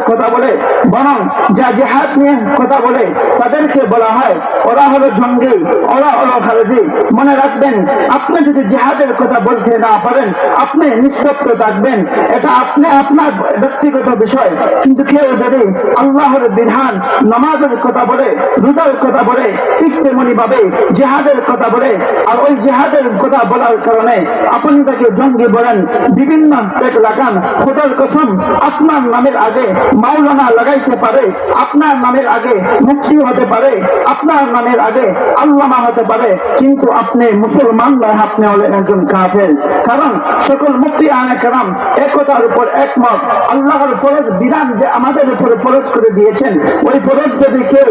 কথা বলে বরং যা জেহাদ নিয়ে কথা বলে, তাদেরকে বলা হয়, ওরা হলো জঙ্গি ওরা হলো খারেজি মনে রাখবেন, আপনি যদি জেহাদের কথা বলতে না পারেন, আপনি নিঃশব্দ থাকবেন। এটা আপনি, আপনার ব্যক্তিগত বিষয়। কিন্তু কেউ যদি আল্লাহর বিধান, নামাজের কথা বলে, রোজার কথা বলে, ঠিক তেমনি ভাবে জেহাদের কথা বলে, আর ওই জেহাদের কথা বলার কারণে আপনি তাকে জঙ্গি বলেন, বিভিন্ন পেট লাগান, খোদার কসম আপনার নামের আগে মাওলানা লাগাইতে পারে, আপনার নামের আগে মুক্তি হতে পারে, আপনার নামের আগে আল্লামা হতে পারে, কিন্তু আপনি মুসলমান নয়, আপনি হলেন একজন কাফের। কারণ সকল মুক্তি আনে কারাম একতার উপর একমত। আল্লাহর ফরজ বিধান যে আমাদের উপরে ফরজ করে দিয়েছেন, ওই ফরজ যদি কেউ,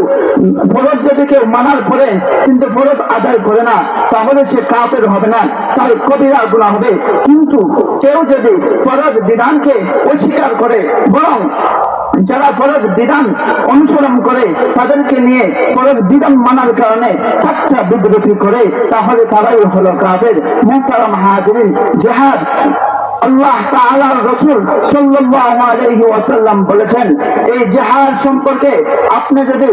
ফরজ যদি কেউ মানার পরে, কিন্তু ফরজ আদায় করে না, তাহলে সে কাফের হবে না, তার কবিরা গুণা হবে। কিন্তু কেউ যদি ফরজ বিধানকে অস্বীকার করে, বরং যারা ফরজ বিধান অনুসরণ করে তাদেরকে নিয়ে ফরজ বিধান মানার কারণে ঠাট্টা বিদ্রোহী করে, তাহলে তারাই হলো কাফের। মোহতারাম হাজরিন, জেহাদ। বলেছেন, এই সম্পর্কে আপনি যদি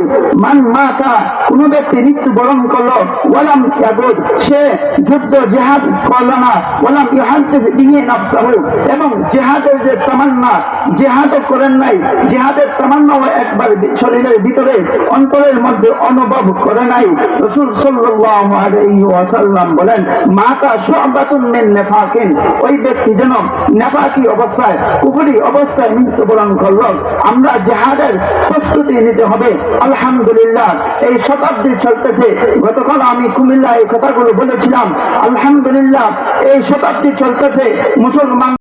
করল সে যুদ্ধ না এবং যে তামান্না করেন নাই, জিহাদের তামান্নাও একবার শরীরের ভিতরে, অন্তরের মধ্যে অনুভব করে নাই। রাসূল ওয়াসাল্লাম বলেন, মাতা শুআবাতুন মিন ওই ব্যক্তি যেন নেপাকি অবস্থায় কুপুরি অবস্থায় মৃত্যুবরণ করল। আমরা যাহাদের প্রস্তুতি নিতে হবে। আলহামদুলিল্লাহ, এই শতাব্দী চলতেছে। গতকাল আমি কুমিল্লা এই কথাগুলো বলেছিলাম। আলহামদুলিল্লাহ, এই শতাব্দী চলতেছে। মুসলমান